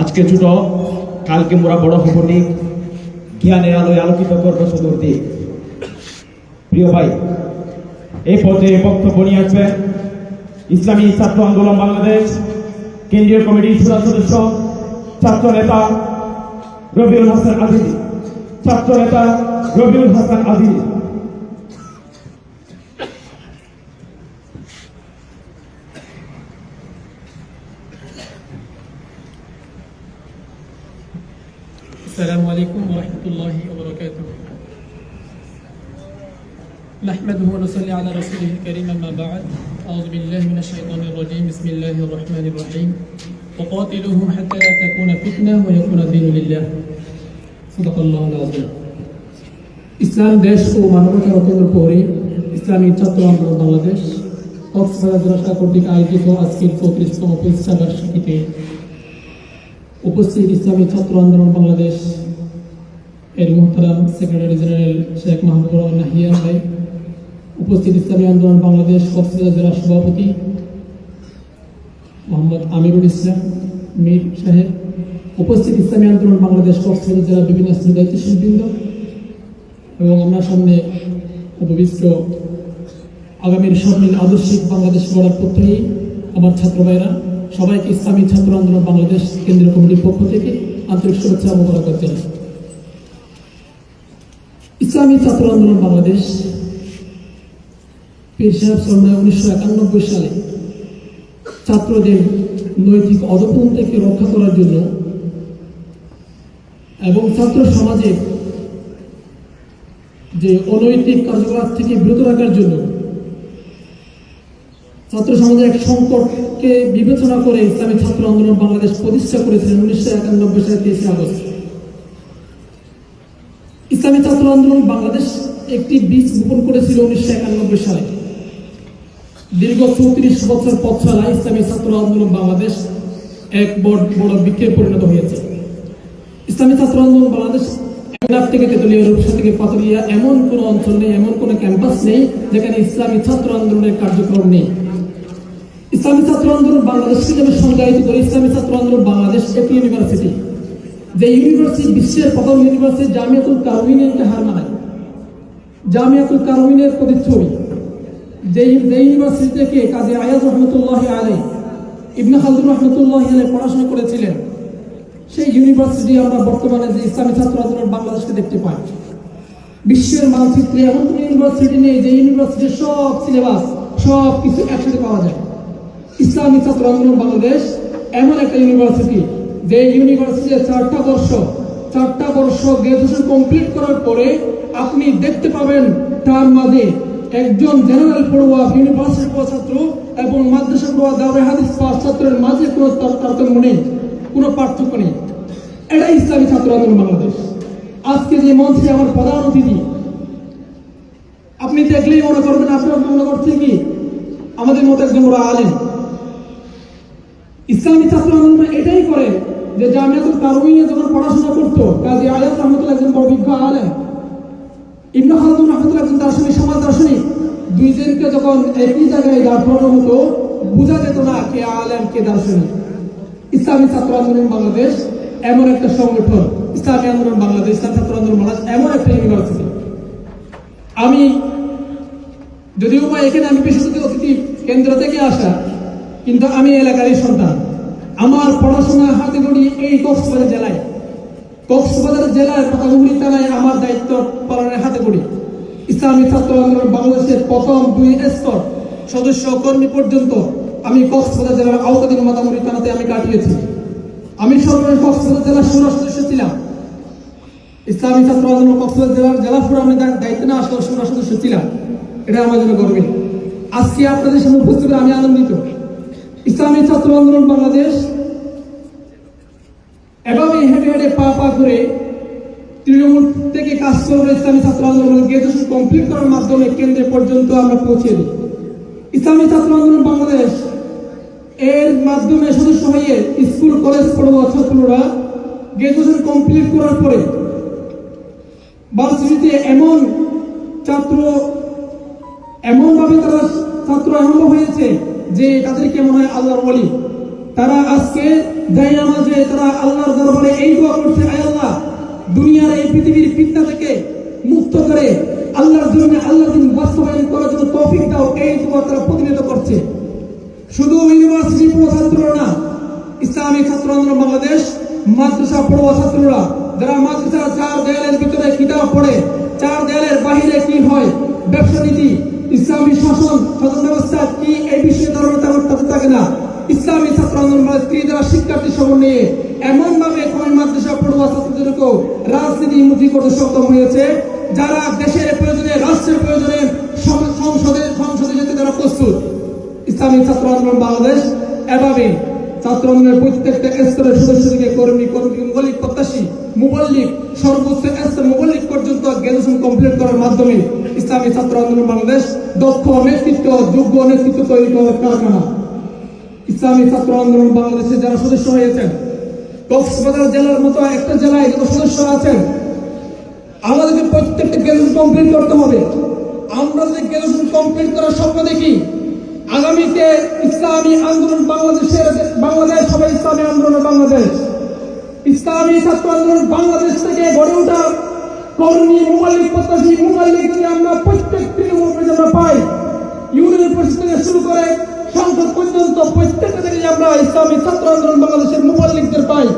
আজকে ছোট কালকে মোরা বড় হব ঠিক জ্ঞানের আলোয় আলোকিত করব সুদূর দিক প্রিয় ভাই, এই পথে বক্তব্য নিয়ে আসবেন ইসলামী ছাত্র আন্দোলন বাংলাদেশ, কেন্দ্রীয় কমিটির সদস্য, ছাত্র নেতা রবিউল হাসান আজিজ। ছাত্র নেতা রবিউল হাসান আজিজ। السلام عليكم ورحمة الله وبركاته نحمده ونصلي على رسوله الكريم أما بعد أعوذ بالله من الشيطان الرجيم بسم الله الرحمن الرحيم وقاتلوهم حتى لا تكون فتنة ويكون الدين لله صدق الله العظيم ইসলাম দেশ ও মানবতার অত্যন্ত পরে ইসলামী ছাত্র আন্দোলন বাংলাদেশ কক্সবাজার জেলা কর্তৃক আয়োজিত আজকের চৌত্রিশতম প্রতিষ্ঠা বার্ষিকীতে উপস্থিত ইসলামী ছাত্র আন্দোলন বাংলাদেশ এর মোহতারাম সেক্রেটারি জেনারেল শেখ মাহমুদুর নাহিয়ান ভাই উপস্থিত ইসলামী আন্দোলন বাংলাদেশ কক্সবাজার জেলা সভাপতি মোহাম্মদ আমিরুল ইসলাম মীর সাহেব, উপস্থিত ইসলামী আন্দোলন বাংলাদেশ কক্সবাজার জেলার বিভিন্ন স্থানীয় দায়িত্বশীল বৃন্দ এবং আমরা সামনে উপবিষ্ট আগামীর স্বপ্নের আদর্শিক বাংলাদেশ গড়ার পক্ষেই আমার ছাত্র ভাইরা সবাইকে ইসলামী ছাত্র আন্দোলন বাংলাদেশ কেন্দ্রীয় কমিটির পক্ষ থেকে আন্তরিক শুভেচ্ছা মোবারক জানাই। ইসলামী ছাত্র আন্দোলন বাংলাদেশ পীর সাহেব সন্ধ্যায় উনিশশো একানব্বই সালে ছাত্রদের নৈতিক অধপতন থেকে রক্ষা করার জন্য এবং ছাত্র সমাজের যে অনৈতিক কার্যকলাপ থেকে বিরত রাখার জন্য ছাত্র সমাজের এক সংকটকে বিবেচনা করে ইসলামী ছাত্র আন্দোলন বাংলাদেশ প্রতিষ্ঠা করেছিলেন উনিশশো একানব্বই সালে তেইশে আগস্ট। ইসলামী ছাত্র আন্দোলন বাংলাদেশ একটি বীজ বপন করেছিল উনিশশো একানব্বই সালে। দীর্ঘ চৌত্রিশ বছর পথ ছাড়া ইসলামী ছাত্র আন্দোলন বাংলাদেশ এক বড় বড় বৃক্ষে পরিণত হয়েছে। ইসলামী ছাত্র আন্দোলন বাংলাদেশ একনাথ থেকে তেতুলিয়া রূপসা থেকে পাতুলিয়া এমন কোনো অঞ্চল নেই, এমন কোনো ক্যাম্পাস নেই যেখানে ইসলামী ছাত্র আন্দোলনের কার্যক্রম নেই। ইসলামী ছাত্র আন্দোলন বাংলাদেশকে যেন সংজ্ঞায়িত করে ইসলামী ছাত্র আন্দোলন বাংলাদেশ একটি ইউনিভার্সিটি। যে ইউনিভার্সিটি বিশ্বের প্রথম ইউনিভার্সিটি জামিয়াতুল কারমিনকে হার মানায়। জামিয়াতুল কারমিনের প্রতিচ্ছবি। যে যে ইউনিভার্সিটি থেকে কাজী আয়াজ রহমতুল্লাহ আলী ইবনে খালদুর রহমতুল্লাহ আলী পড়াশোনা করেছিলেন, সেই ইউনিভার্সিটি আমরা বর্তমানে যে ইসলামী ছাত্র আন্দোলন বাংলাদেশকে দেখতে পাই। বিশ্বের মানচিত্রে এমন কোনো ইউনিভার্সিটি নেই যে ইউনিভার্সিটির সব সিলেবাস, সব কিছু একসাথে পাওয়া যায়। ইসলামী ছাত্র আন্দোলন বাংলাদেশ, এমন একটা ইউনিভার্সিটি যে ইউনিভার্সিটির চারটা বর্ষ চারটা বর্ষ গ্রাজুয়েশন কমপ্লিট করার পরে আপনি দেখতে পাবেন তার মাঝে একজন জেনারেল পড়ুয়া ইউনিভার্সিটি পড়ুয়া ছাত্র এবং মাদ্রাসা পড়ুয়া দাওরে হাদিস পাস ছাত্রের মাঝে কোনো তারতম্য নেই, কোনো পার্থক্য নেই। এটাই ইসলামী ছাত্র আন্দোলন বাংলাদেশ। আজকে যে মঞ্চে আমার প্রধান অতিথি, আপনি দেখলেই মনে করবেন আপনার মনে করছেন কি? আমাদের মতো একজন ওরা আলেন ইসলামী ছাত্র আন্দোলন এটাই করে যে জামিয়াতুল কারমিনে যখন পড়াশোনা করতো, কাজী আয়াত রহমতুল্লাহ একজন বড় বিজ্ঞ আলেন ইবনে খালদুন রহমতুল্লাহ একজন দার্শনিক, সমাজ দার্শনিক, দুইজনকে যখন একই জায়গায় দাঁড় করানো হতো, বোঝা যেত না কে আলেম, কে দার্শনিক। ইসলামী ছাত্র আন্দোলন বাংলাদেশ এমন একটা সংগঠন। ইসলামী আন্দোলন বাংলাদেশ, ইসলামী ছাত্র আন্দোলন বাংলাদেশ এমন একটা ইউনিভার্সিটি আমি যদিও বা এখানে আমি বিশেষত অতিথি কেন্দ্র থেকে আসা, কিন্তু আমি এলাকারই সন্তান। আমার পড়াশোনা হাতে ধরি এই কক্সবাজার জেলায়। কক্সবাজার জেলার পতাকাগুলি থানায় আমার দায়িত্ব পালনের হাতে করি ইসলামী ছাত্র আন্দোলন বাংলাদেশের প্রথম দুই স্তর সদস্য কর্মী পর্যন্ত আমি কক্সবাজার জেলার আওতাধীন মাতামুরি থানাতে আমি কাটিয়েছি। আমি সর্বশেষ কক্সবাজার জেলার ষোলো সদস্য ছিলাম। ইসলামী ছাত্র আন্দোলন কক্সবাজার জেলার জেলা ফোরামে দায়িত্বে না আসলে ষোলো সদস্য ছিলাম। এটা আমার জন্য গর্বিত। আজকে আপনাদের সামনে উপস্থিত আমি আনন্দিত। ইসলামী ছাত্র আন্দোলন বাংলাদেশ, এভাবে হেঁটে হেঁটে পা পা করে তৃণমূল থেকে কাজ করবে ইসলামী ছাত্র আন্দোলন গ্রাজুয়েশন কমপ্লিট করার মাধ্যমে কেন্দ্রে পর্যন্ত আমরা পৌঁছে দিই। ইসলামী ছাত্র আন্দোলন বাংলাদেশ, এর মাধ্যমে সদস্য হয়ে স্কুল, কলেজ, পড়ুয়া ছাত্ররা গ্রাজুয়েশন কমপ্লিট করার পরে ভার্সিটিতে এমন ছাত্র, এমনভাবে তারা ছাত্র এমন হয়েছে যে তাদেরকে মনে হয় আল্লাহর বলি তারা আজকে যাই নামাজে তারা আল্লাহর দরবারে এই দোয়া করছে, আয় আল্লাহ, দুনিয়ার এই পৃথিবীর ফিতনা থেকে মুক্ত করে আল্লাহর জন্য আল্লাহর দিন বাস্তবায়ন করার জন্য তৌফিক দাও। এই দোয়া তারা প্রতিনিধিত্ব করছে। শুধু ইউনিভার্সিটি পড়ুয়া ছাত্ররা না ইসলামী ছাত্র আন্দোলন বাংলাদেশ, মাদ্রাসা পড়ুয়া ছাত্ররা, যারা মাদ্রাসা চার দেয়ালের ভিতরে কিতাব পড়ে, চার দেয়ালের বাহিরে কি হয়? ব্যবসা নীতি, ইসলামী শাসন শিক্ষার্থী সমন্বয়ে এমন ভাবে মাদ্রাসা পড়ুয়া ছাত্রদেরকেও রাজনীতিমুখী করতে সক্ষম হয়েছে, যারা দেশের প্রয়োজনে, রাষ্ট্রের প্রয়োজনে সংসদে সংসদে যেতে তারা প্রস্তুত। ইসলামী ছাত্র আন্দোলন বাংলাদেশ এভাবে ছাত্র আন্দোলনের প্রত্যেকটা স্তরের সদস্যদেরকে কর্মী কর্মী মুবল্লিক প্রত্যাশী, মুবল্লিক, সর্বোচ্চ স্তর মুবল্লিক পর্যন্ত গ্রাজুয়েশন কমপ্লিট করার মাধ্যমে ইসলামী ছাত্র আন্দোলন বাংলাদেশ দক্ষ নেতৃত্ব, যোগ্য নেতৃত্ব তৈরি করার কারখানা। ইসলামী ছাত্র আন্দোলন বাংলাদেশে যারা সদস্য হয়েছেন, কক্সবাজার জেলার মতো একটা জেলায় যত সদস্য আছেন, আমাদেরকে প্রত্যেকটা গ্রাজুয়েশন কমপ্লিট করতে হবে। আমরা যদি গ্রাজুয়েশন কমপ্লিট করার স্বপ্ন দেখি, আগামীতে ইসলামী আন্দোলন বাংলাদেশের, বাংলাদেশ হবে ইসলামী আন্দোলন বাংলাদেশ। ইসলামী ছাত্র আন্দোলন বাংলাদেশ থেকে গড়ে ওঠা কর্মী মোবাল্লিক প্রত্যাশী যদি আমরা প্রত্যেক তৃণমূল পর্যন্ত পাই। ইউনিয়ন পরিষদ থেকে শুরু করে সংসদ পর্যন্ত প্রত্যেকটা থেকে আমরা ইসলামী ছাত্র আন্দোলন বাংলাদেশের মোবাল্লিকদের পাই,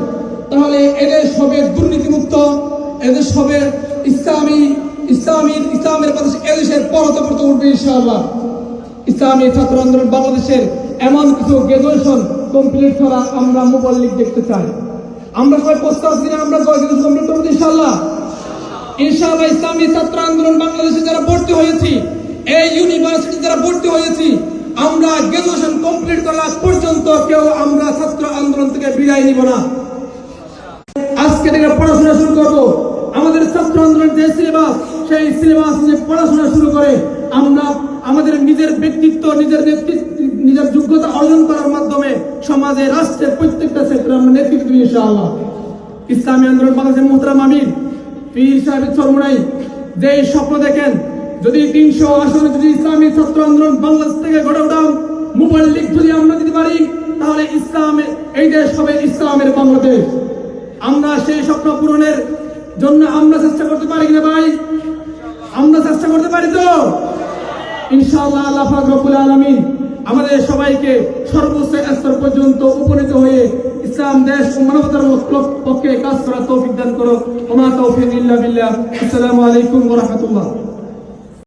তাহলে এদেশ হবে দুর্নীতিমুক্ত, এদেশ হবে ইসলামী ইসলামী, ইসলামের বাংলাদেশ এদেশের পরতপরত উঠবে ইনশাআল্লাহ। ইসলামী ছাত্র আন্দোলন বাংলাদেশের এমন কিছু গ্রাজুয়েশন কমপ্লিট করা আমরা মোবাল্লিক দেখতে চাই। আমরা কয় প্রস্তাব দিনে আমরা গ্রাজুয়েশন কমপ্লিট করব ইনশাআল্লাহ। ইনশাআল্লাহ ইসলামী ছাত্র আন্দোলন বাংলাদেশে যারা ভর্তি হয়েছি, এই ইউনিভার্সিটি যারা ভর্তি হয়েছি আমরা গ্রাজুয়েশন কমপ্লিট করা পর্যন্ত কেউ আমরা ছাত্র আন্দোলন থেকে বিদায় নিব না। আজকে থেকে পড়াশোনা শুরু করব। আমাদের ছাত্র আন্দোলন যে সিলেবাস সেই সিলেবাস নিয়ে পড়াশোনা শুরু করে আমরা আমাদের নিজের ব্যক্তিত্ব, নিজের নেতৃত্ব, নিজের যোগ্যতা অর্জন করার মাধ্যমে সমাজে, রাষ্ট্রের প্রত্যেকটা সেক্টরে আমরা নেতৃত্ব দিই ইনশাআল্লাহ। ইসলামী আন্দোলন বাংলাদেশের মোহতারাম আমির পীর সাহেব চরমুনাই যে স্বপ্ন দেখেন যদি তিনশো আসনে যদি ইসলামী ছাত্র আন্দোলন বাংলাদেশ থেকে ওঠাম মোবাইল লিগ যদি আমরা দিতে পারি, তাহলে ইসলামের এই দেশ হবে ইসলামের বাংলাদেশ। আমরা সেই স্বপ্ন পূরণের জন্য আমরা চেষ্টা করতে পারি কিনা ভাই? আমরা চেষ্টা করতে পারি তো? ইনশাআল্লাহ, আল্লাহ পাক রব্বুল আলামিন আমাদের সবাইকে সর্বোচ্চ স্তর পর্যন্ত উপনীত হয়ে ইসলাম, দেশ মানবতার পক্ষে কাজ তৌফিক দান করো ওমা তৌফিক আলাইকুম ওয়া